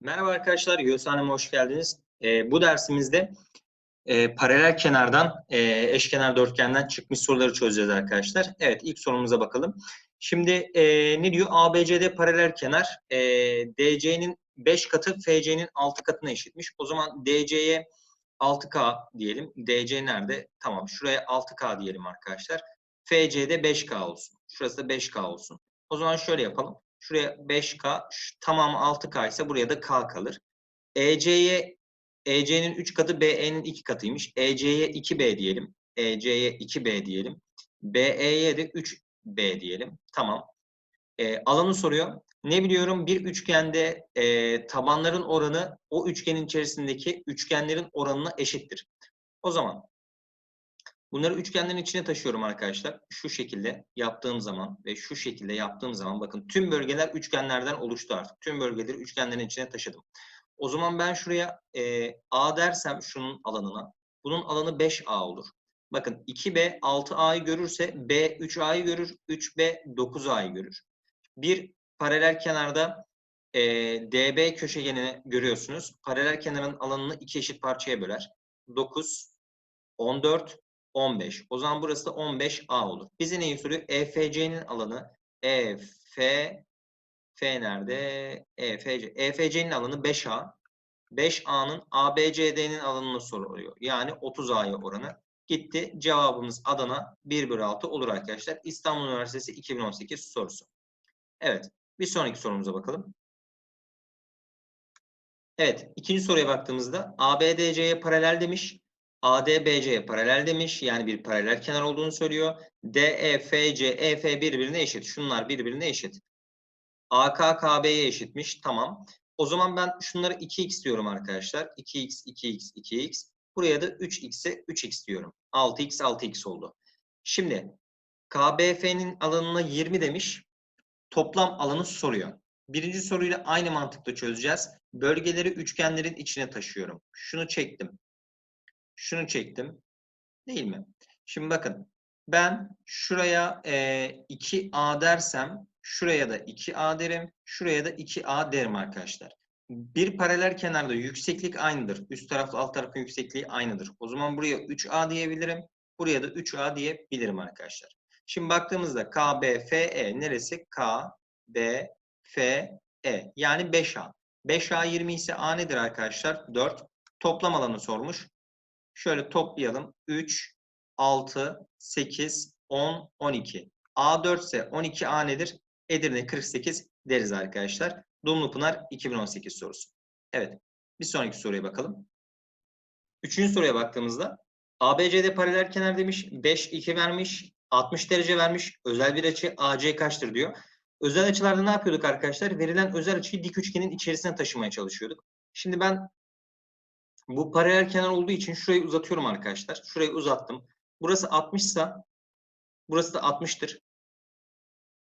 Merhaba arkadaşlar, Yosan'ıma hoş geldiniz. Ee, bu dersimizde e, paralel kenardan, e, eşkenar dörtgenden çıkmış soruları çözeceğiz arkadaşlar. Evet, ilk sorumuza bakalım. Şimdi e, ne diyor? ABCD paralel kenar e, DC'nin 5 katı FC'nin 6 katına eşitmiş. O zaman DC'ye 6K diyelim. DC nerede? Tamam, şuraya 6K diyelim arkadaşlar. FC'de 5K olsun. Şurası da 5K olsun. O zaman şöyle yapalım. Şuraya 5K, şu, tamamı 6K ise buraya da K kalır. EC'ye EC'nin 3 katı BE'nin 2 katıymış. EC'ye 2B diyelim. EC'ye 2B diyelim. BE'ye de 3B diyelim. Tamam. E, alanı soruyor. Ne biliyorum? Bir üçgende e, tabanların oranı o üçgenin içerisindeki üçgenlerin oranına eşittir. O zaman Bunları üçgenlerin içine taşıyorum arkadaşlar. Şu şekilde yaptığım zaman ve şu şekilde yaptığım zaman bakın tüm bölgeler üçgenlerden oluştu artık. Tüm bölgeleri üçgenlerin içine taşıdım. O zaman ben şuraya e, A dersem şunun alanına. Bunun alanı 5A olur. Bakın 2B 6A'yı görürse B 3A'yı görür. 3B 9A'yı görür. Bir paralel kenarda e, DB köşegenini görüyorsunuz. Paralel kenarın alanını iki eşit parçaya böler. 9, 14, 15. O zaman burası da 15A olur. Bize neyi soruyor? EFC'nin alanı EF F nerede? EFC. EFC'nin alanı 5A. 5A'nın ABCD'nin alanını soruyor. Yani 30A'ya oranı. Gitti. Cevabımız Adana 1 bölü 6 olur arkadaşlar. İstanbul Üniversitesi 2018 sorusu. Evet. Bir sonraki sorumuza bakalım. Evet. ikinci soruya baktığımızda ABDC'ye paralel demiş. ADBC'ye paralel demiş. Yani bir paralel kenar olduğunu söylüyor. DEFC, EF birbirine eşit. Şunlar birbirine eşit. AK, KB'ye eşitmiş. Tamam. O zaman ben şunları 2x diyorum arkadaşlar. 2x, 2x, 2x. Buraya da 3x'e 3x diyorum. 6x, 6x oldu. Şimdi KBF'nin alanına 20 demiş. Toplam alanı soruyor. Birinci soruyla aynı mantıkla çözeceğiz. Bölgeleri üçgenlerin içine taşıyorum. Şunu çektim şunu çektim. Değil mi? Şimdi bakın ben şuraya e, 2A dersem şuraya da 2A derim. Şuraya da 2A derim arkadaşlar. Bir paralel kenarda yükseklik aynıdır. Üst tarafla alt tarafın yüksekliği aynıdır. O zaman buraya 3A diyebilirim. Buraya da 3A diyebilirim arkadaşlar. Şimdi baktığımızda KBFE neresi? K, B, F, E. Yani 5A. 5A 20 ise A nedir arkadaşlar? 4. Toplam alanı sormuş. Şöyle toplayalım. 3, 6, 8, 10, 12. A4 ise 12A nedir? Edirne 48 deriz arkadaşlar. Dumlupınar 2018 sorusu. Evet. Bir sonraki soruya bakalım. Üçüncü soruya baktığımızda ABCD paralel kenar demiş. 5, 2 vermiş. 60 derece vermiş. Özel bir açı AC kaçtır diyor. Özel açılarda ne yapıyorduk arkadaşlar? Verilen özel açıyı dik üçgenin içerisine taşımaya çalışıyorduk. Şimdi ben bu paralel kenar olduğu için şurayı uzatıyorum arkadaşlar. Şurayı uzattım. Burası 60 ise burası da 60'tır.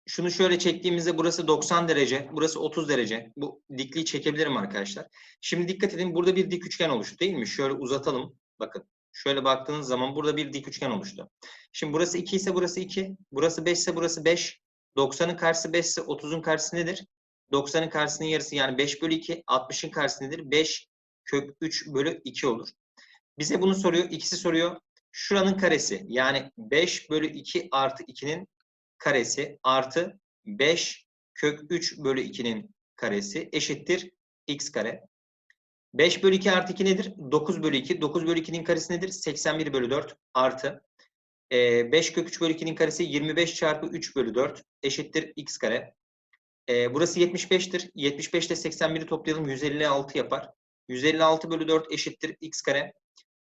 Şunu şöyle çektiğimizde burası 90 derece, burası 30 derece. Bu dikliği çekebilirim arkadaşlar. Şimdi dikkat edin burada bir dik üçgen oluştu değil mi? Şöyle uzatalım. Bakın şöyle baktığınız zaman burada bir dik üçgen oluştu. Şimdi burası 2 ise burası 2. Burası 5 ise burası 5. 90'ın karşısı 5 ise 30'un karşısı nedir? 90'ın karşısının yarısı yani 5 bölü 2. 60'ın karşısı nedir? 5 kök 3 bölü 2 olur. Bize bunu soruyor. İkisi soruyor. Şuranın karesi yani 5 bölü 2 artı 2'nin karesi artı 5 kök 3 bölü 2'nin karesi eşittir x kare. 5 bölü 2 artı 2 nedir? 9 bölü 2. 9 bölü 2'nin karesi nedir? 81 bölü 4 artı 5 kök 3 bölü 2'nin karesi 25 çarpı 3 bölü 4 eşittir x kare. burası 75'tir. 75 ile 81'i toplayalım 156 yapar. 156 bölü 4 eşittir x kare.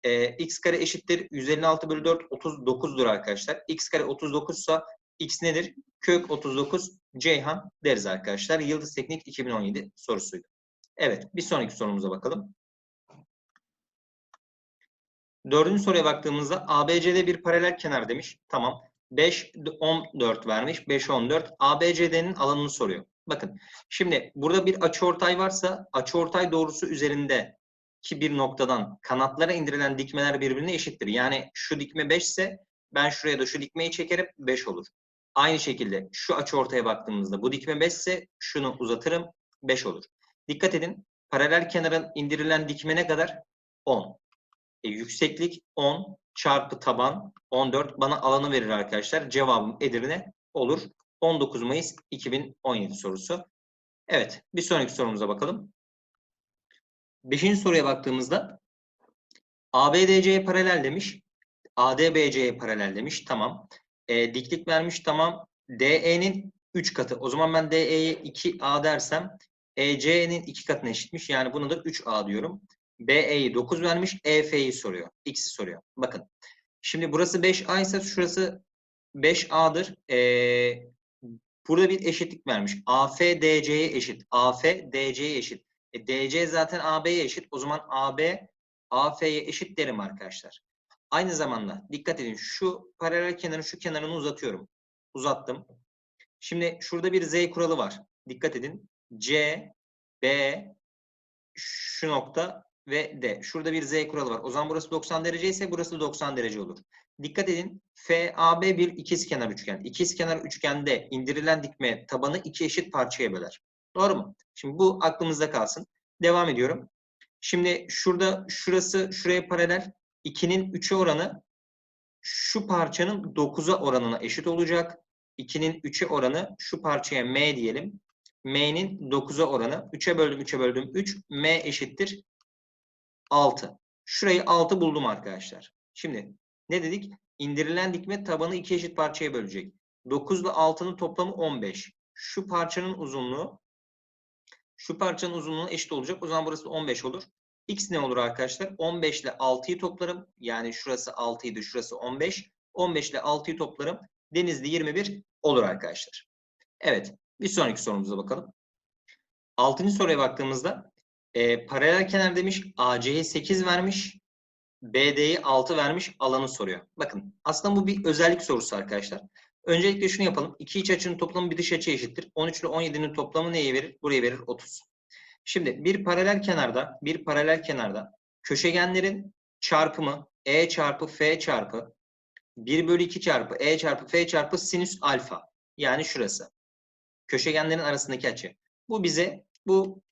Ee, x kare eşittir 156 bölü 4 39'dur arkadaşlar. x kare 39 ise x nedir? Kök 39 Ceyhan deriz arkadaşlar. Yıldız Teknik 2017 sorusuydu. Evet bir sonraki sorumuza bakalım. Dördüncü soruya baktığımızda ABCD bir paralel kenar demiş. Tamam. 5, 14 vermiş. 5, 14. ABCD'nin alanını soruyor. Bakın şimdi burada bir açıortay varsa açıortay doğrusu üzerinde ki bir noktadan kanatlara indirilen dikmeler birbirine eşittir. Yani şu dikme 5 ise ben şuraya da şu dikmeyi çekerim 5 olur. Aynı şekilde şu açıortaya baktığımızda bu dikme 5 ise şunu uzatırım 5 olur. Dikkat edin Paralel kenarın indirilen dikme ne kadar? 10. E, yükseklik 10 çarpı taban 14 bana alanı verir arkadaşlar. Cevabım Edirne olur. 19 Mayıs 2017 sorusu. Evet, bir sonraki sorumuza bakalım. Beşinci soruya baktığımızda ABDC'ye paralel demiş. ADBC'ye paralel demiş. Tamam. E, diklik vermiş. Tamam. DE'nin 3 katı. O zaman ben DE'ye 2A dersem EC'nin 2 katına eşitmiş. Yani bunu da 3A diyorum. BE'yi 9 vermiş. EF'yi soruyor. X'i soruyor. Bakın. Şimdi burası 5A ise şurası 5A'dır. Ee, burada bir eşitlik vermiş. AF DC'ye eşit. AF DC'ye eşit. E, DC zaten AB'ye eşit. O zaman AB AF'ye eşit derim arkadaşlar. Aynı zamanda dikkat edin şu paralel kenarın şu kenarını uzatıyorum. Uzattım. Şimdi şurada bir Z kuralı var. Dikkat edin. C, B, şu nokta ve D. Şurada bir Z kuralı var. O zaman burası 90 derece ise burası 90 derece olur. Dikkat edin. FAB bir ikizkenar üçgen. İkizkenar üçgende indirilen dikme tabanı iki eşit parçaya böler. Doğru mu? Şimdi bu aklımızda kalsın. Devam ediyorum. Şimdi şurada şurası şuraya paralel. 2'nin 3'e oranı şu parçanın 9'a oranına eşit olacak. 2'nin 3'e oranı şu parçaya M diyelim. M'nin 9'a oranı. 3'e böldüm 3'e böldüm 3. M eşittir 6. Şurayı 6 buldum arkadaşlar. Şimdi ne dedik? İndirilen dikme tabanı iki eşit parçaya bölecek. 9 ile 6'nın toplamı 15. Şu parçanın uzunluğu şu parçanın uzunluğu eşit olacak. O zaman burası da 15 olur. X ne olur arkadaşlar? 15 ile 6'yı toplarım. Yani şurası 6 idi, şurası 15. 15 ile 6'yı toplarım. Denizli 21 olur arkadaşlar. Evet. Bir sonraki sorumuza bakalım. Altıncı soruya baktığımızda e, paralel kenar demiş AC'ye 8 vermiş. BD'yi 6 vermiş alanı soruyor. Bakın aslında bu bir özellik sorusu arkadaşlar. Öncelikle şunu yapalım. İki iç açının toplamı bir dış açı eşittir. 13 ile 17'nin toplamı neyi verir? Burayı verir 30. Şimdi bir paralel kenarda, bir paralel kenarda köşegenlerin çarpımı E çarpı F çarpı 1 bölü 2 çarpı E çarpı F çarpı sinüs alfa. Yani şurası. Köşegenlerin arasındaki açı. Bu bize bu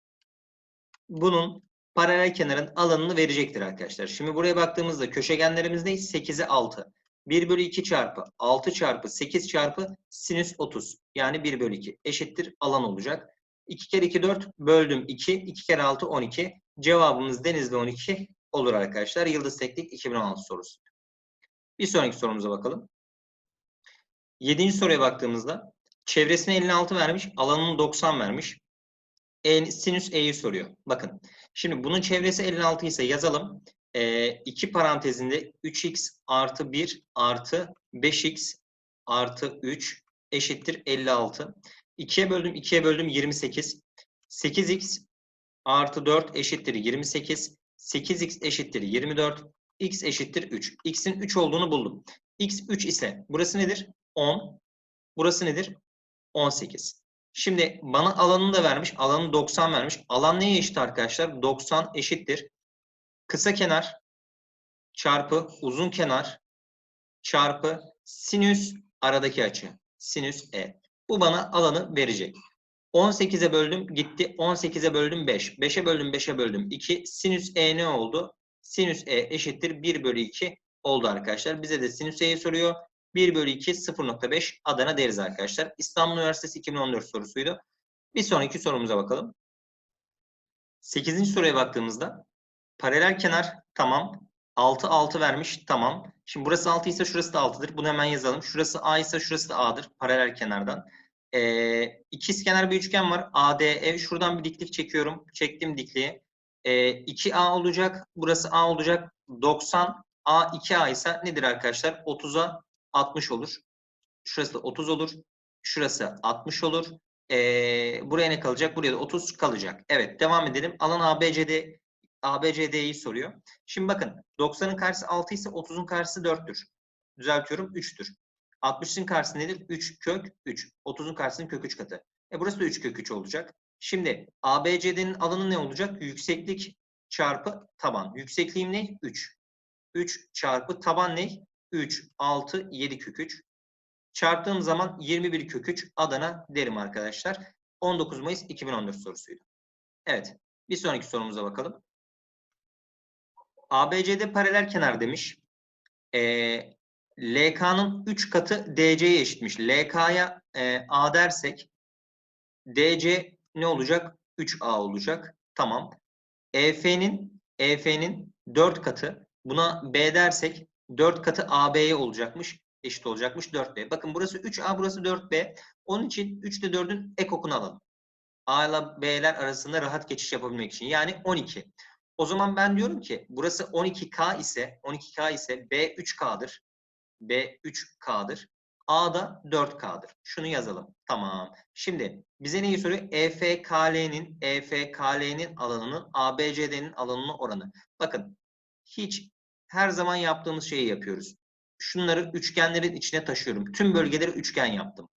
bunun paralel kenarın alanını verecektir arkadaşlar. Şimdi buraya baktığımızda köşegenlerimiz ne? 8'e 6. 1 bölü 2 çarpı 6 çarpı 8 çarpı sinüs 30. Yani 1 bölü 2 eşittir alan olacak. 2 kere 2 4 böldüm 2. 2 kere 6 12. Cevabımız Denizli 12 olur arkadaşlar. Yıldız Teknik 2016 sorusu. Bir sonraki sorumuza bakalım. Yedinci soruya baktığımızda çevresine 56 vermiş, alanını 90 vermiş. E, sinüs E'yi soruyor. Bakın. Şimdi bunun çevresi 56 ise yazalım. E, iki parantezinde 3x artı 1 artı 5x artı 3 eşittir 56. 2'ye böldüm 2'ye böldüm 28. 8x artı 4 eşittir 28. 8x eşittir 24. x eşittir 3. x'in 3 olduğunu buldum. x 3 ise burası nedir? 10. Burası nedir? 18. Şimdi bana alanını da vermiş. Alanı 90 vermiş. Alan neye eşit arkadaşlar? 90 eşittir. Kısa kenar çarpı uzun kenar çarpı sinüs aradaki açı. Sinüs E. Bu bana alanı verecek. 18'e böldüm gitti. 18'e böldüm 5. 5'e böldüm 5'e böldüm 2. Sinüs E ne oldu? Sinüs E eşittir 1 bölü 2 oldu arkadaşlar. Bize de sinüs E'yi soruyor. 1 bölü 2 0.5 Adana deriz arkadaşlar. İstanbul Üniversitesi 2014 sorusuydu. Bir sonraki sorumuza bakalım. 8. soruya baktığımızda paralel kenar tamam. 6 6 vermiş tamam. Şimdi burası 6 ise şurası da 6'dır. Bunu hemen yazalım. Şurası A ise şurası da A'dır paralel kenardan. Ee, ikizkenar bir üçgen var. ADE. Şuradan bir diklik çekiyorum. Çektim dikliği. Ee, 2A olacak. Burası A olacak. 90 A 2A ise nedir arkadaşlar? 30'a 60 olur. Şurası da 30 olur. Şurası 60 olur. Ee, buraya ne kalacak? Buraya da 30 kalacak. Evet devam edelim. Alan ABCD ABCD'yi soruyor. Şimdi bakın 90'ın karşısı 6 ise 30'un karşısı 4'tür. Düzeltiyorum 3'tür. 60'ın karşısı nedir? 3 kök 3. 30'un karşısının kök 3 katı. E burası da 3 kök 3 olacak. Şimdi ABCD'nin alanı ne olacak? Yükseklik çarpı taban. Yüksekliğim ne? 3. 3 çarpı taban ne? 3, 6, 7 kök 3. Çarptığım zaman 21 kök 3 Adana derim arkadaşlar. 19 Mayıs 2014 sorusuydu. Evet. Bir sonraki sorumuza bakalım. ABCD paralel kenar demiş. Ee, LK'nın 3 katı DC'ye eşitmiş. LK'ya e, A dersek DC ne olacak? 3A olacak. Tamam. EF'nin EF'nin 4 katı. Buna B dersek 4 katı AB'ye olacakmış. Eşit olacakmış 4B. Bakın burası 3A, burası 4B. Onun için 3 ile 4'ün ekokunu alalım. A ile B'ler arasında rahat geçiş yapabilmek için. Yani 12. O zaman ben diyorum ki burası 12K ise 12K ise B 3K'dır. B 3K'dır. A da 4K'dır. Şunu yazalım. Tamam. Şimdi bize neyi soruyor? EFKL'nin EFKL'nin alanının ABCD'nin alanına oranı. Bakın hiç her zaman yaptığımız şeyi yapıyoruz. Şunları üçgenlerin içine taşıyorum. Tüm bölgeleri üçgen yaptım.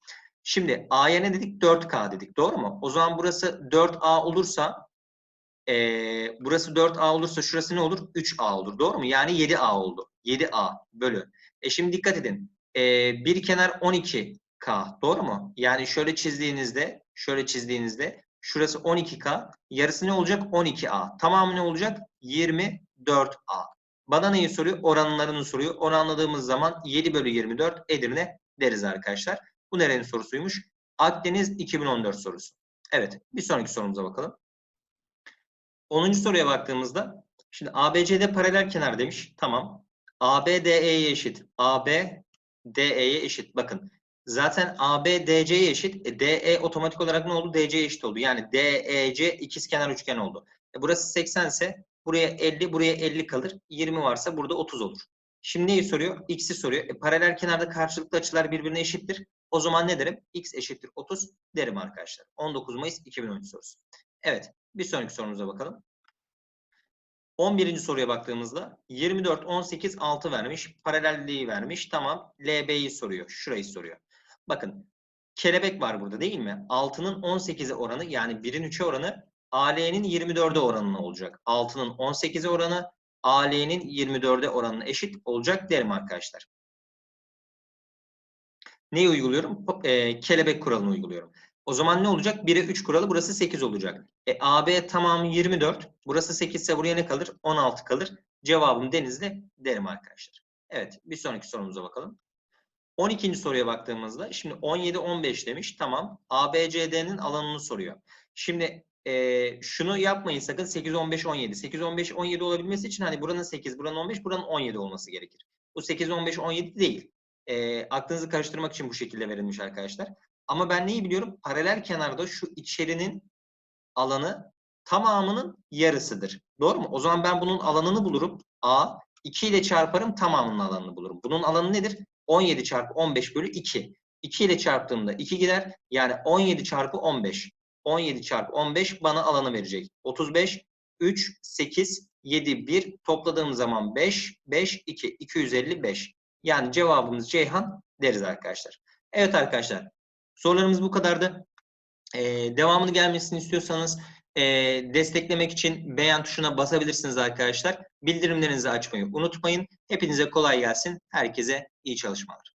Şimdi A'ya ne dedik? 4K dedik. Doğru mu? O zaman burası 4A olursa eee, burası 4A olursa şurası ne olur? 3A olur. Doğru mu? Yani 7A oldu. 7A bölü. E şimdi dikkat edin. Eee, bir kenar 12K. Doğru mu? Yani şöyle çizdiğinizde şöyle çizdiğinizde şurası 12K. Yarısı ne olacak? 12A. Tamamı ne olacak? 24A. Bana neyi soruyor? Oranlarını soruyor. Oranladığımız zaman 7 bölü 24 Edirne deriz arkadaşlar. Bu nerenin sorusuymuş? Akdeniz 2014 sorusu. Evet, bir sonraki sorumuza bakalım. 10. soruya baktığımızda, şimdi ABCD paralel kenar demiş. Tamam. AB DE'ye eşit. AB DE'ye eşit. Bakın, zaten AB DC'ye eşit. E, DE otomatik olarak ne oldu? DC'ye eşit oldu. Yani DEC ikizkenar üçgen oldu. E, burası 80 ise buraya 50, buraya 50 kalır. 20 varsa burada 30 olur. Şimdi neyi soruyor? X'i soruyor. E, paralel kenarda karşılıklı açılar birbirine eşittir. O zaman ne derim? X eşittir 30 derim arkadaşlar. 19 Mayıs 2013 sorusu. Evet. Bir sonraki sorumuza bakalım. 11. soruya baktığımızda 24, 18, 6 vermiş. Paralelliği vermiş. Tamam. LB'yi soruyor. Şurayı soruyor. Bakın. Kelebek var burada değil mi? 6'nın 18'e oranı yani 1'in 3'e oranı AL'nin 24'e oranına olacak. 6'nın 18'e oranı AL'nin 24'e oranına eşit olacak derim arkadaşlar. Neyi uyguluyorum? E, kelebek kuralını uyguluyorum. O zaman ne olacak? 1'e 3 kuralı burası 8 olacak. E, AB tamamı 24. Burası 8 ise buraya ne kalır? 16 kalır. Cevabım Denizli derim arkadaşlar. Evet bir sonraki sorumuza bakalım. 12. soruya baktığımızda şimdi 17-15 demiş. Tamam. ABCD'nin alanını soruyor. Şimdi e, şunu yapmayın sakın 8-15-17. 8-15-17 olabilmesi için hani buranın 8, buranın 15, buranın 17 olması gerekir. Bu 8-15-17 değil. E, aklınızı karıştırmak için bu şekilde verilmiş arkadaşlar. Ama ben neyi biliyorum? Paralel kenarda şu içerinin alanı tamamının yarısıdır. Doğru mu? O zaman ben bunun alanını bulurum. A. 2 ile çarparım tamamının alanını bulurum. Bunun alanı nedir? 17 çarpı 15 bölü 2. 2 ile çarptığımda 2 gider. Yani 17 çarpı 15. 17 çarpı 15 bana alanı verecek. 35, 3, 8, 7, 1 topladığım zaman 5, 5, 2, 255. Yani cevabımız Ceyhan deriz arkadaşlar. Evet arkadaşlar sorularımız bu kadardı. Ee, devamını gelmesini istiyorsanız e, desteklemek için beğen tuşuna basabilirsiniz arkadaşlar. Bildirimlerinizi açmayı unutmayın. Hepinize kolay gelsin. Herkese iyi çalışmalar.